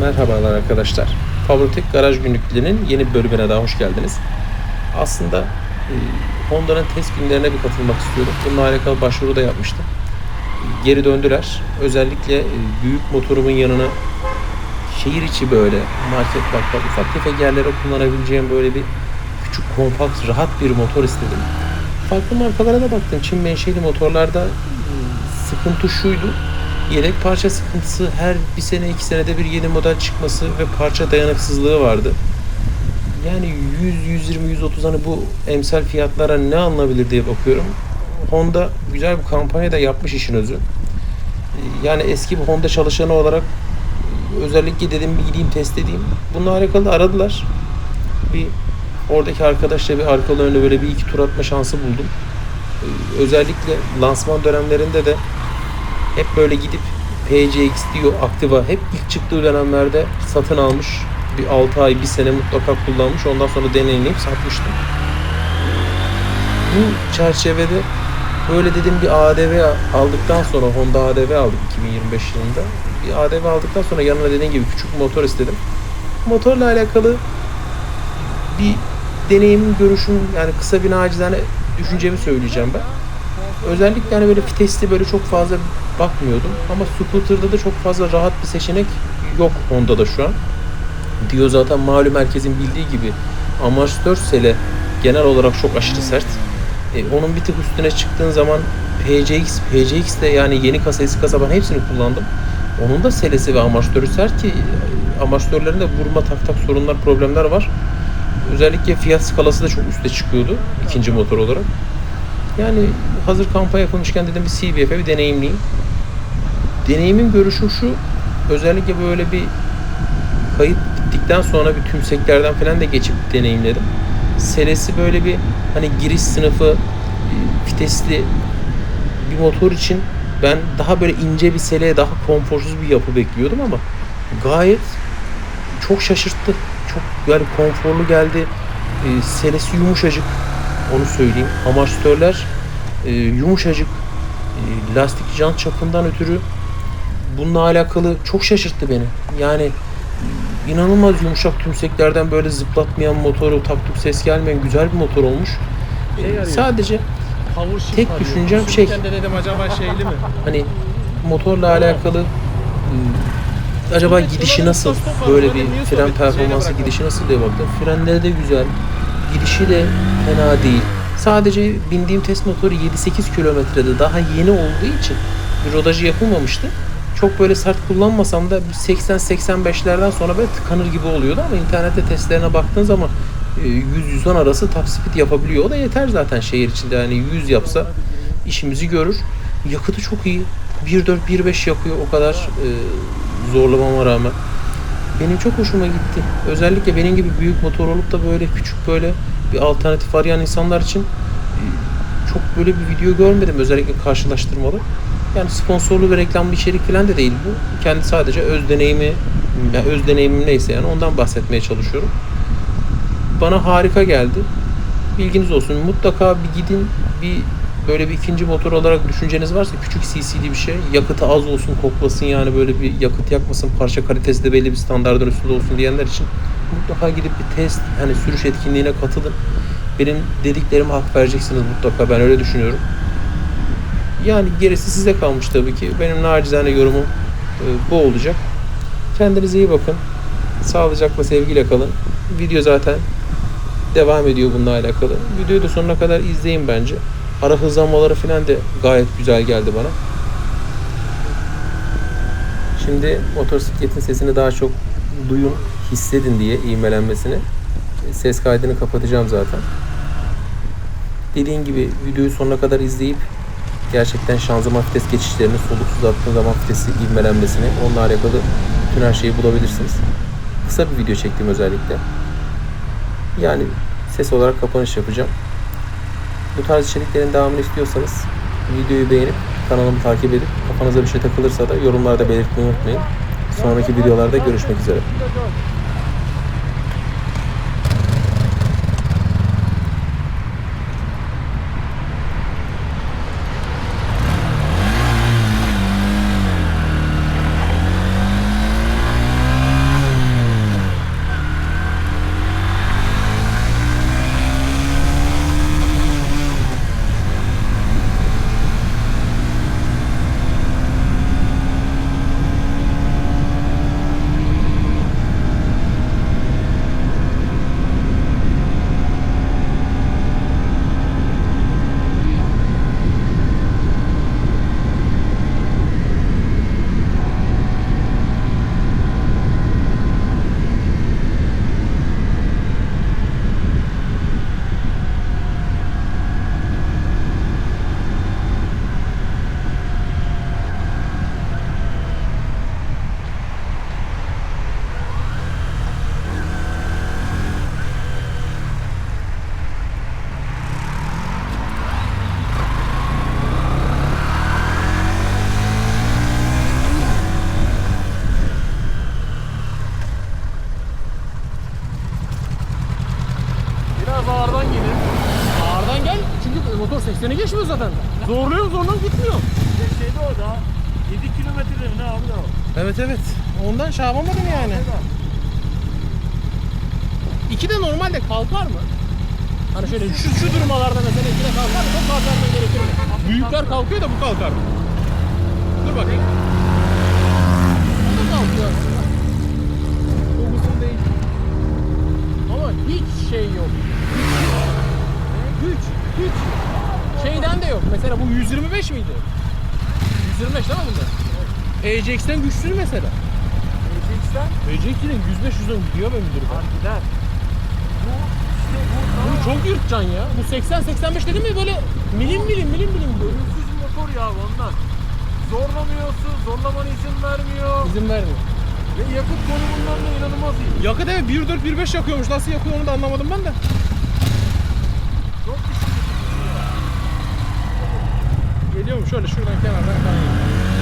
Merhabalar arkadaşlar. Favotek Garaj Günlüklerinin yeni bölümüne daha hoş geldiniz. Aslında e, Honda'nın test günlerine bir katılmak istiyorum. Bununla alakalı başvuru da yapmıştım. Geri döndüler. Özellikle e, büyük motorumun yanına şehir içi böyle market bakkal ufak tefek yerlere kullanabileceğim böyle bir küçük kompakt rahat bir motor istedim. Farklı markalara da baktım. Çin menşeli motorlarda e, sıkıntı şuydu. Yedek parça sıkıntısı her bir sene iki senede bir yeni model çıkması ve parça dayanıksızlığı vardı. Yani 100, 120, 130 hani bu emsal fiyatlara ne alınabilir diye bakıyorum. Honda güzel bir kampanya da yapmış işin özü. Yani eski bir Honda çalışanı olarak özellikle dedim bir gideyim test edeyim. Bununla alakalı aradılar. Bir oradaki arkadaşla bir arkalı önlü böyle bir iki tur atma şansı buldum. Özellikle lansman dönemlerinde de hep böyle gidip PCX diyor Activa hep ilk çıktığı dönemlerde satın almış. Bir 6 ay, bir sene mutlaka kullanmış. Ondan sonra deneyimleyip satmıştım. Bu çerçevede böyle dedim bir ADV aldıktan sonra Honda ADV aldık 2025 yılında. Bir ADV aldıktan sonra yanına dediğim gibi küçük motor istedim. Motorla alakalı bir deneyimim, görüşüm yani kısa bir nacizane düşüncemi söyleyeceğim ben. Özellikle yani böyle vitesli böyle çok fazla bakmıyordum. Ama scooter'da da çok fazla rahat bir seçenek yok Honda'da şu an. Diyor zaten malum herkesin bildiği gibi amortisör sele genel olarak çok aşırı sert. E, onun bir tık üstüne çıktığın zaman PCX, PCX de yani yeni kasa eski kasa ben hepsini kullandım. Onun da selesi ve amortisörü sert ki e, amortisörlerinde vurma tak tak sorunlar problemler var. Özellikle fiyat skalası da çok üste çıkıyordu ikinci motor olarak. Yani hazır kampanya yapılmışken dedim bir CBF'e bir deneyimleyeyim. Deneyimin görüşü şu. Özellikle böyle bir kayıt bittikten sonra bir tümseklerden falan da geçip deneyimledim. Selesi böyle bir hani giriş sınıfı e, vitesli bir motor için ben daha böyle ince bir sele, daha konforsuz bir yapı bekliyordum ama gayet çok şaşırttı. Çok yani konforlu geldi. E, selesi yumuşacık. Onu söyleyeyim. Amortisörler e, yumuşacık. E, lastik jant çapından ötürü bununla alakalı çok şaşırttı beni. Yani inanılmaz yumuşak tümseklerden böyle zıplatmayan motoru, taktuk ses gelmeyen güzel bir motor olmuş. Şey sadece Power Tek arıyor. düşüncem şey- Sürürken de dedim acaba şeyli mi? hani motorla alakalı e, acaba gidişi nasıl böyle bir fren performansı gidişi nasıl diye baktım. Frenleri de güzel. Gidişi de fena değil. Sadece bindiğim test motoru 7-8 kilometrede daha yeni olduğu için bir rodajı yapılmamıştı. Çok böyle sert kullanmasam da 80-85'lerden sonra böyle tıkanır gibi oluyordu ama internette testlerine baktığın zaman e, 100-110 arası top speed yapabiliyor. O da yeter zaten şehir içinde. Yani 100 yapsa işimizi görür. Yakıtı çok iyi. 1.4-1.5 yakıyor o kadar e, zorlamama rağmen. Benim çok hoşuma gitti. Özellikle benim gibi büyük motor olup da böyle küçük böyle bir alternatif arayan insanlar için e, çok böyle bir video görmedim özellikle karşılaştırmalı. Yani sponsorlu ve reklamlı içerik falan da değil bu. Kendi sadece öz deneyimi, yani öz deneyimim neyse yani ondan bahsetmeye çalışıyorum. Bana harika geldi. Bilginiz olsun. Mutlaka bir gidin bir böyle bir ikinci motor olarak düşünceniz varsa küçük CC'li bir şey. Yakıtı az olsun, koklasın yani böyle bir yakıt yakmasın, parça kalitesi de belli bir standartın üstünde olsun diyenler için mutlaka gidip bir test, hani sürüş etkinliğine katılın. Benim dediklerime hak vereceksiniz mutlaka. Ben öyle düşünüyorum. Yani gerisi size kalmış tabii ki. Benim nacizane yorumum e, bu olacak. Kendinize iyi bakın. Sağlıcakla, sevgiyle kalın. Video zaten devam ediyor bununla alakalı. Videoyu da sonuna kadar izleyin bence. Ara hızlanmaları falan da gayet güzel geldi bana. Şimdi motosikletin sesini daha çok duyun, hissedin diye ivmelenmesini. Ses kaydını kapatacağım zaten. Dediğim gibi videoyu sonuna kadar izleyip gerçekten şanzıman vites geçişlerini soluksuz attığın zaman vitesi ivmelenmesini onunla alakalı bütün her şeyi bulabilirsiniz. Kısa bir video çektim özellikle. Yani ses olarak kapanış yapacağım. Bu tarz içeriklerin devamını istiyorsanız videoyu beğenip kanalımı takip edip kafanıza bir şey takılırsa da yorumlarda belirtmeyi unutmayın. Sonraki videolarda görüşmek üzere. Gitmiyor. Şeyde o da 7 kilometrede mi ne abi o? Evet evet. Ondan şey yapamadım yani. İki de normalde kalkar mı? Hani şöyle şu, şu durumlarda mesela ikide kalkar mı? Çok kalkarman gerekir mi? Büyükler kalkıyor da bu kalkar mı? Dur bakayım. Bu da kalkıyor aslında. Bu uzun değil. Ama hiç şey yok. Güç, güç. Şeyden de yok. Mesela bu 125 miydi? 125 değil mi bunda? AJX'ten güçlü mesela. Eceksen AJX'in 105 110 gidiyor benim durumda. var gider. Bu işte bu Bunu çok yırtacaksın ya. Bu 80-85 dedim mi böyle milim milim milim milim gidiyor. Ölümsüz motor ya ondan. Zorlamıyorsun, zorlamana izin vermiyor. İzin vermiyor. Ve yakıt konumundan da inanılmaz iyi. Yakıt evet 1.4 1.5 yakıyormuş. Nasıl yakıyor onu da anlamadım ben de. Çok düşündüm. Geliyorum şöyle şuradan kenardan kayayım.